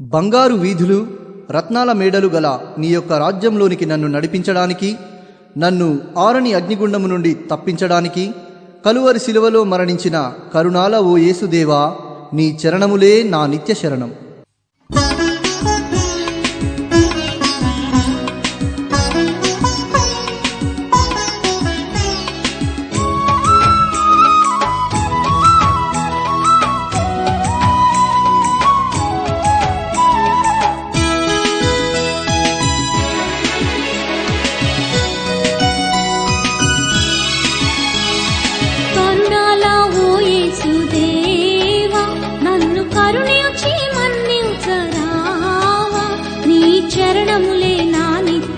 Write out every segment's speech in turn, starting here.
బంగారు వీధులు రత్నాల మేడలు గల నీ యొక్క రాజ్యంలోనికి నన్ను నడిపించడానికి నన్ను ఆరని అగ్నిగుండము నుండి తప్పించడానికి కలువరి శిలువలో మరణించిన కరుణాల ఓ యేసుదేవా నీ చరణములే నా నిత్య శరణం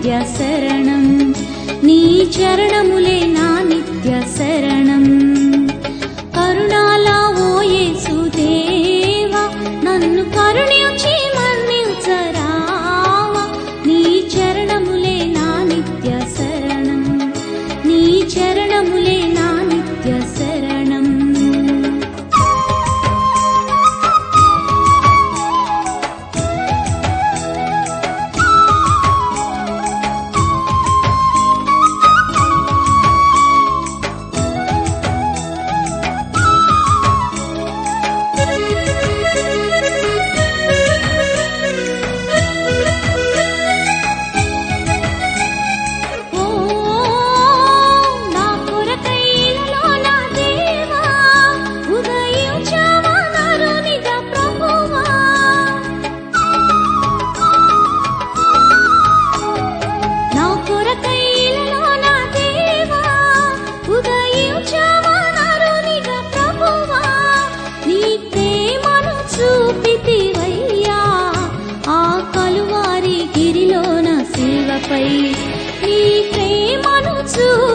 నిత్య శరణం నీ చరణములే నా నిత్య శరణం కరుణాలా ఓ యేసుదేవా నన్ను కరుణించి మన్నించరావా. నీ చరణములే నా నిత్య శరణం నీ చరణములే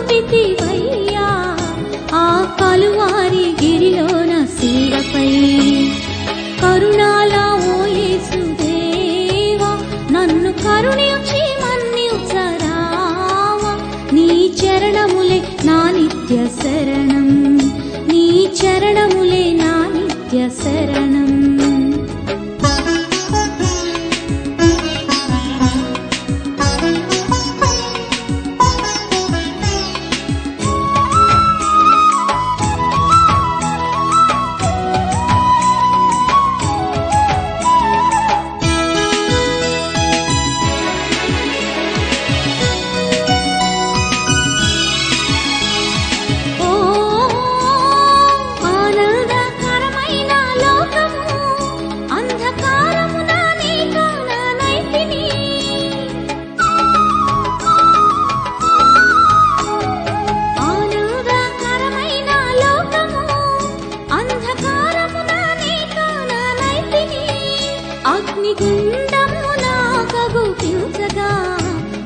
చూపితివయ్యా ఆ కలువారి గిరిలోన శిల్వపై కరుణాల ఓ యేసుదేవా నన్ను కరుణించి మన్నించరావా. నీ చరణములే నా నిత్య శరణం నీ చరణములే నా నిత్య శరణం.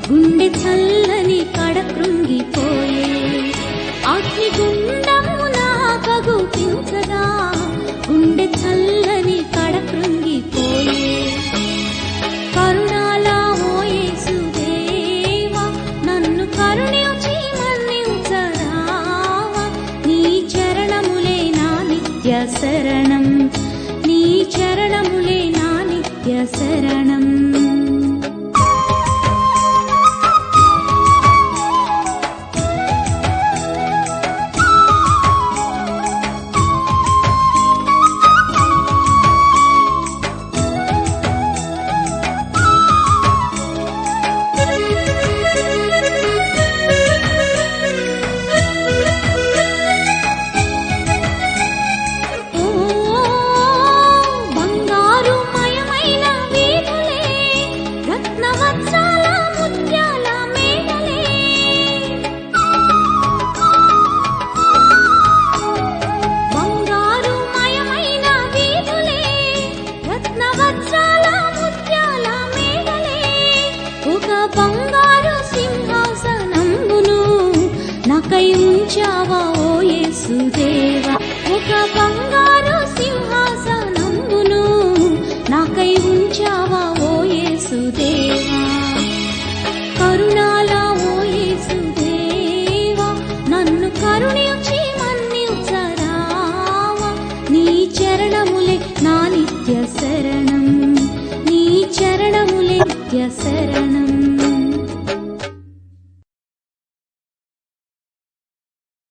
గుండె చల్లని కడ కృంగిపోయే అగ్నిగుండము నాకగు పిలుచగా గుండె చల్లని కడ కృంగిపోయే నన్ను కరుణించి మన్నించరావా. నీ చరణములే నా నిత్య శరణం నీ చరణములే నా व्यसरणम् యేసుదేవా ఒక బంగారు సింహాసనమును నాకై ఉంచావా ఓ యేసుదేవా? కరుణాల ఓ యేసుదేవా నన్ను కరుణించి మన్నించరావా? నీ చరణములే నా నిత్య శరణం నీ చరణములే నిత్య శరణం.